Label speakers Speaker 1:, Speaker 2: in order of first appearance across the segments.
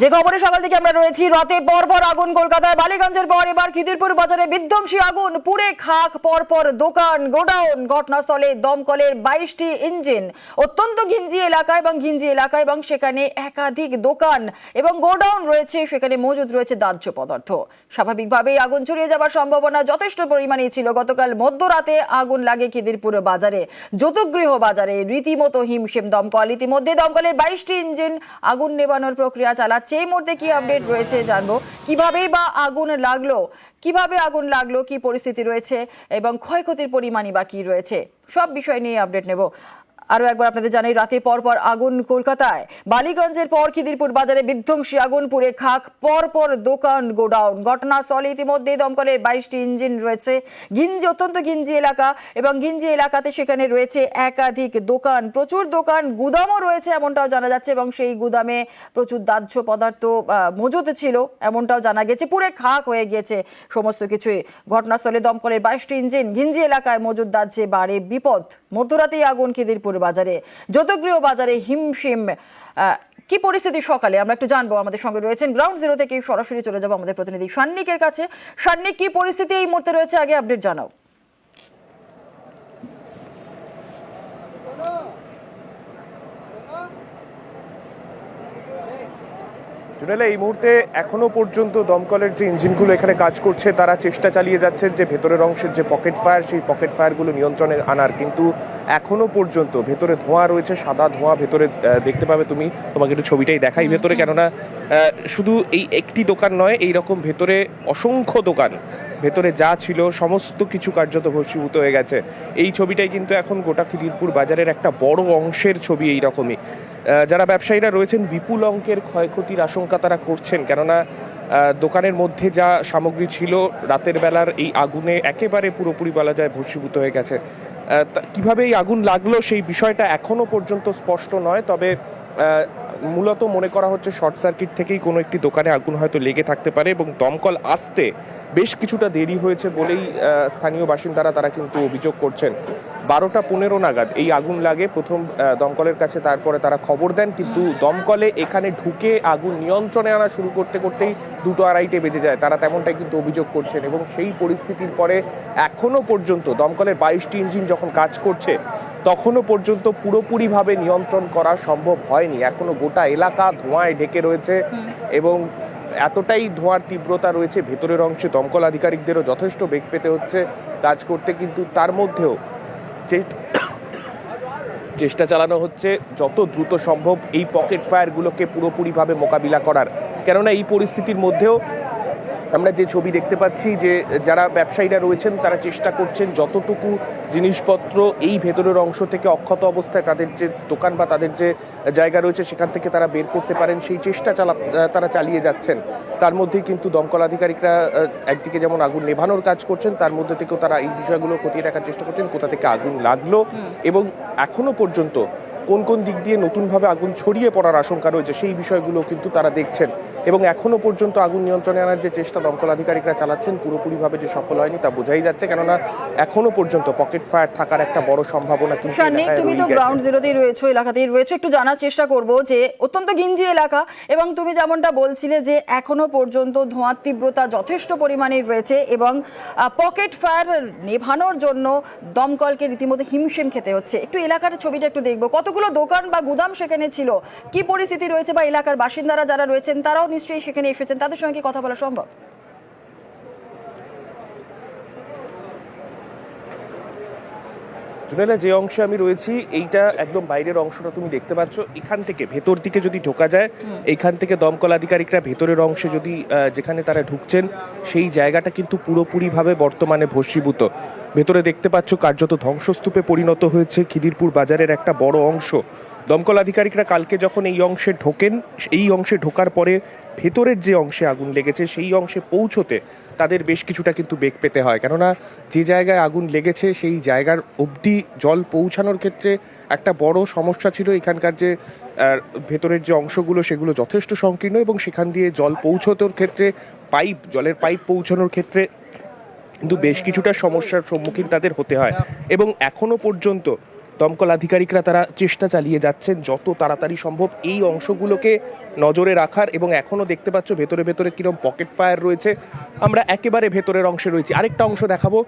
Speaker 1: যে খবরে সকাল থেকে আমরা রয়েছি, রাতে পরপর আগুন কলকাতায়, বালিগঞ্জের পর এবার খিদিরপুর বাজারে বিধ্বংসী আগুন, পুড়ে খাক, পরপর দোকান, গোডাউন, ঘটনাস্থলে দমকলের বাইশটি ইঞ্জিন। অত্যন্ত ঘিঞ্জি এলাকা এবং ঘিঞ্জি এলাকা এবং সেখানে একাধিক দোকান এবং গোডাউন রয়েছে, সেখানে মজুদ রয়েছে দাহ্য পদার্থ। স্বাভাবিকভাবেই আগুন ছড়িয়ে যাবার সম্ভাবনা যথেষ্ট পরিমাণে ছিল। গতকাল মধ্যরাতে আগুন লাগে খিদিরপুর বাজারে যতুগৃহ বাজারে, রীতিমতো হিমশিম দমকল। ইতিমধ্যে দমকলের বাইশটি ইঞ্জিন আগুন নেবানোর প্রক্রিয়া চালাচ্ছে। এই মুহূর্তে কি আপডেট রয়েছে জানব। কিভাবেই বা আগুন লাগল, কীভাবে আগুন লাগল, কি পরিস্থিতি রয়েছে এবং ক্ষয়ক্ষতির পরিমাণই বা কি রয়েছে, সব বিষয় নিয়ে আপডেট নেব। আরও একবার আপনাদের জানাই রাতে পর পর আগুন কলকাতায়। বালিগঞ্জের পর খিদিরপুর বাজারে বিধ্বংসী আগুন পুড়ে খাক, পর পর দোকান গোডাউন। ঘটনাস্থলে ইতিমধ্যে দমকলের বাইশটি ইঞ্জিন রয়েছে। গিঞ্জি, অত্যন্ত গিঞ্জি এলাকা এবং গিঞ্জি এলাকাতে সেখানে রয়েছে একাধিক দোকান। প্রচুর দোকান, গুদামও রয়েছে এমনটাও জানা যাচ্ছে এবং সেই গুদামে প্রচুর দাহ্য পদার্থ মজুদ ছিল এমনটাও জানা গেছে। পুরে খাক হয়ে গিয়েছে সমস্ত কিছুই। ঘটনাস্থলে দমকলের বাইশটি ইঞ্জিন ঘিঞ্জি এলাকায় মজুদ দাহ্যে বাড়ে বিপদ। মধ্যরাতেই আগুন খিদিরপুর বাজারে যতগৃহ বাজারে হিমশিম কি পরিস্থিতি সকালে? আমরা একটু জানব। আমাদের সঙ্গে রয়েছেন গ্রাউন্ড জিরো থেকে সরাসরি চলে যাব আমাদের প্রতিনিধি সান্নিকের কাছে। সান্নিক, কি পরিস্থিতি এই মুহূর্তে রয়েছে? আগে আপডেট জানাও।
Speaker 2: জুনেলা এই মুহূর্তে এখনও পর্যন্ত দমকলের যে ইঞ্জিনগুলো এখানে কাজ করছে তারা চেষ্টা চালিয়ে যাচ্ছে যে ভেতরের অংশের যে পকেট ফায়ার সেই পকেট ফায়ারগুলো নিয়ন্ত্রণে আনার। কিন্তু এখনও পর্যন্ত ভেতরে ধোঁয়া রয়েছে সাদা ধোঁয়া ভেতরে দেখতে পাবে তুমি। তোমাকে একটু ছবিটাই দেখাই ভেতরে কেননা শুধু এই একটি দোকান নয় এই রকম ভেতরে অসংখ্য দোকান ভেতরে যা ছিল, সমস্ত কিছু কার্যত ভস্মীভূত হয়ে গেছে। এই ছবিটাই কিন্তু এখন গোটা খিদিরপুর বাজারের একটা বড় অংশের ছবি এই রকমই যারা ব্যবসায়ীরা রয়েছেন, বিপুল অঙ্কের ক্ষয়ক্ষতির আশঙ্কা তারা করছেন, কেননা দোকানের মধ্যে যা সামগ্রী ছিল, রাতের বেলার এই আগুনে একেবারে পুরোপুরি বলা যায় ভস্মীভূত হয়ে গেছে। কীভাবে এই আগুন লাগল সেই বিষয়টা এখনও পর্যন্ত স্পষ্ট নয়, তবে মূলত মনে করা হচ্ছে শর্ট সার্কিট থেকেই কোনো একটি দোকানে আগুন হয়তো লেগে থাকতে পারে এবং দমকল আসতে বেশ কিছুটা দেরি হয়েছে বলেই স্থানীয় বাসিন্দারা তারা কিন্তু অভিযোগ করছেন। বারোটা পনেরো নাগাদ এই আগুন লাগে। প্রথম দমকলের কাছে তারপরে তারা খবর দেন, কিন্তু দমকলে এখানে ঢুকে আগুন নিয়ন্ত্রণে আনা শুরু করতে করতেই দুটো আড়াইটে বেজে যায়। তারা তেমনটাই কিন্তু অভিযোগ করছেন এবং সেই পরিস্থিতির পরে এখনও পর্যন্ত দমকলের বাইশটি ইঞ্জিন যখন কাজ করছে তখনও পর্যন্ত পুরোপুরিভাবে নিয়ন্ত্রণ করা সম্ভব হয়নি। এখনও গোটা এলাকা ধোঁয়ায় ঢেকে রয়েছে এবং এতটাই ধোঁয়ার তীব্রতা রয়েছে ভেতরের অংশে দমকল আধিকারিকদেরও যথেষ্ট বেগ পেতে হচ্ছে কাজ করতে কিন্তু তার মধ্যেও যে চেষ্টা চালানো হচ্ছে যত দ্রুত সম্ভব এই পকেট ফায়ারগুলোকে পুরোপুরিভাবে মোকাবিলা করার। কেননা এই পরিস্থিতির মধ্যেও আমরা যে ছবি দেখতে পাচ্ছি যে যারা ব্যবসায়ীরা রয়েছেন তারা চেষ্টা করছেন যতটুকু জিনিসপত্র এই ভেতরের অংশ থেকে অক্ষত অবস্থায় তাদের যে দোকান বা তাদের যে জায়গা রয়েছে সেখান থেকে তারা বের করতে পারেন। সেই চেষ্টা চালা তারা চালিয়ে যাচ্ছেন। তার মধ্যেই কিন্তু দমকল আধিকারিকরা একদিকে যেমন আগুন নেভানোর কাজ করছেন তার মধ্যে থেকেও তারা এই বিষয়গুলো খতিয়ে দেখার চেষ্টা করছেন কোথা থেকে আগুন লাগল এবং এখনও পর্যন্ত কোন কোন দিক দিয়ে নতুনভাবে আগুন ছড়িয়ে পড়ার আশঙ্কা রয়েছে সেই বিষয়গুলো কিন্তু তারা দেখছেন। এবং এখনও পর্যন্ত আগুন নিয়ন্ত্রণে আনার যে চেষ্টা দমকল আধিকারিকরা চালাচ্ছেন পুরোপুরিভাবে যে সফল হয়নি তা বোঝাই যাচ্ছে। কেননা এখনও পর্যন্ত পকেট ফায়ার থাকার একটা বড় সম্ভাবনা কিন্তু
Speaker 1: তুমি তো গ্রাউন্ড জিরোতেই রয়েছো এলাকাতেই রয়েছো। একটু জানার চেষ্টা করব যে অত্যন্ত গিঞ্জি এলাকা এবং তুমি যেমনটা বলছিলে যে এখনও পর্যন্ত ধোঁয়ার তীব্রতা যথেষ্ট পরিমাণে রয়েছে এবং পকেট ফায়ার নেভানোর জন্য দমকলকে রীতিমতো হিমশিম খেতে হচ্ছে। একটু এলাকার ছবিটা একটু দেখব। কতগুলো দোকান বা গুদাম সেখানে ছিল? কি পরিস্থিতি রয়েছে বা এলাকার বাসিন্দারা যারা রয়েছেন তারাও নিশ্চয়ই সেখানে এসেছেন। তাদের সঙ্গে কথা বলা সম্ভব?
Speaker 2: জুনেলা যে অংশে আমি রয়েছি এইটা একদম বাইরের অংশটা তুমি দেখতে পাচ্ছ। এখান থেকে ভেতর দিকে যদি ঢোকা যায় এইখান থেকে দমকল আধিকারিকরা ভেতরের অংশে যদি আহ, যেখানে তারা ঢুকছেন সেই জায়গাটা কিন্তু পুরোপুরিভাবে বর্তমানে ভস্মীভূত। ভেতরে দেখতে পাচ্ছ কার্যত ধ্বংসস্তূপে পরিণত হয়েছে খিদিরপুর বাজারের একটা বড় অংশ। দমকল আধিকারিকরা কালকে যখন এই অংশে ঢোকেন, এই অংশে ঢোকার পরে ভেতরের যে অংশে আগুন লেগেছে, সেই অংশে পৌঁছতে তাদের বেশ কিছুটা কিন্তু বেগ পেতে হয়। কেননা যে জায়গায় আগুন লেগেছে, সেই জায়গার অবধি জল পৌঁছানোর ক্ষেত্রে একটা বড় সমস্যা ছিল। এখানকার যে ভেতরের যে অংশগুলো, সেগুলো যথেষ্ট সংকীর্ণ এবং সেখান দিয়ে জল পৌঁছতোর ক্ষেত্রে পাইপ, জলের পাইপ পৌঁছানোর ক্ষেত্রে কিন্তু বেশ কিছুটা সমস্যার সম্মুখীন তাদের হতে হয়। এবং এখনও পর্যন্ত দমকল আধিকারিকরা তারা চেষ্টা চালিয়ে যাচ্ছেন যত তাড়াতাড়ি সম্ভব এই অংশগুলোকে নজরে রাখার এবং এখনও দেখতে পাচ্ছ ভেতরে ভেতরে কিরম পকেট ফায়ার রয়েছে। আমরা একেবারে ভেতরের অংশে রয়েছি। আরেকটা অংশ দেখাবো।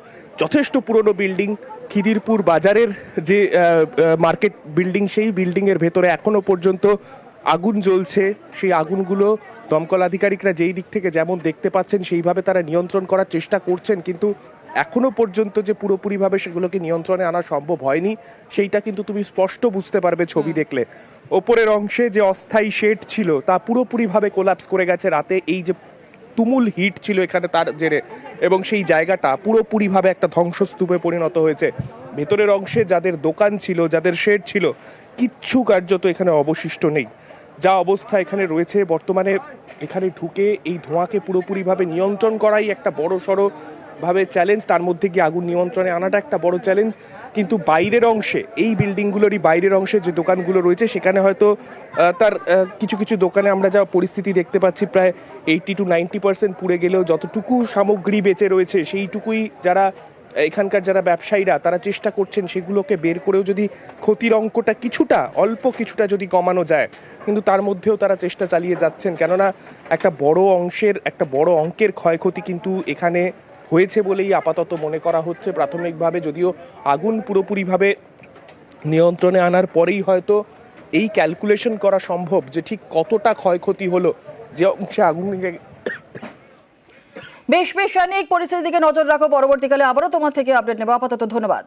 Speaker 2: যথেষ্ট পুরনো বিল্ডিং, খিদিরপুর বাজারের যে মার্কেট বিল্ডিং, সেই বিল্ডিংয়ের ভেতরে এখনও পর্যন্ত আগুন জ্বলছে সেই আগুনগুলো দমকল আধিকারিকরা যেই দিক থেকে যেমন দেখতে পাচ্ছেন সেইভাবে তারা নিয়ন্ত্রণ করার চেষ্টা করছেন কিন্তু এখনও পর্যন্ত যে পুরোপুরিভাবে সেগুলোকে নিয়ন্ত্রণে আনা সম্ভব হয়নি সেইটা কিন্তু তুমি স্পষ্ট বুঝতে পারবে ছবি দেখলে। ওপরের অংশে যে অস্থায়ী শেড ছিল তা পুরোপুরিভাবে কোলাপস করে গেছে রাতে এই যে তুমুল হিট ছিল এখানে তার জেরে এবং সেই জায়গাটা পুরোপুরিভাবে একটা ধ্বংসস্তূপে পরিণত হয়েছে। ভেতরের অংশে যাদের দোকান ছিল যাদের শেড ছিল কিচ্ছু কার্যত এখানে অবশিষ্ট নেই। যা অবস্থা এখানে রয়েছে, বর্তমানে এখানে ঢুকে এই ধোঁয়াকে পুরোপুরিভাবে নিয়ন্ত্রণ করাই একটা বড় সড়ো ভাবে চ্যালেঞ্জ তার মধ্যে গিয়ে আগুন নিয়ন্ত্রণে আনাটা একটা বড় চ্যালেঞ্জ কিন্তু বাইরের অংশে, এই বিল্ডিংগুলোরই বাইরের অংশে যে দোকানগুলো রয়েছে, সেখানে হয়তো তার কিছু কিছু দোকানে আমরা যা পরিস্থিতি দেখতে পাচ্ছি, প্রায় এইটি টু নাইনটি পার্সেন্ট পুড়ে গেলেও যতটুকু সামগ্রী বেঁচে রয়েছে, সেইটুকুই যারা এখানকার যারা ব্যবসায়ীরা, তারা চেষ্টা করছেন সেগুলোকে বের করেও যদি ক্ষতির অঙ্কটা কিছুটা, অল্প কিছুটা যদি কমানো যায়, কিন্তু তার মধ্যেও তারা চেষ্টা চালিয়ে যাচ্ছেন। কেননা একটা বড় অংশের, একটা বড় অঙ্কের ক্ষয়ক্ষতি কিন্তু এখানে হয়েছে বলেই আপাতত মনে করা হচ্ছে। প্রাথমিকভাবে যদিও আগুন পুরোপুরিভাবে নিয়ন্ত্রণে আনার পরেই হয়তো এই ক্যালকুলেশন করা সম্ভব যে ঠিক কতটা ক্ষয়ক্ষতি হলো, যে অংশে আগুন
Speaker 1: বেশ বেশ, অনেক পরিস্থিতির দিকে নজর রাখো। পরবর্তীকালে আবারও তোমার থেকে আপডেট নেব। আপাতত ধন্যবাদ।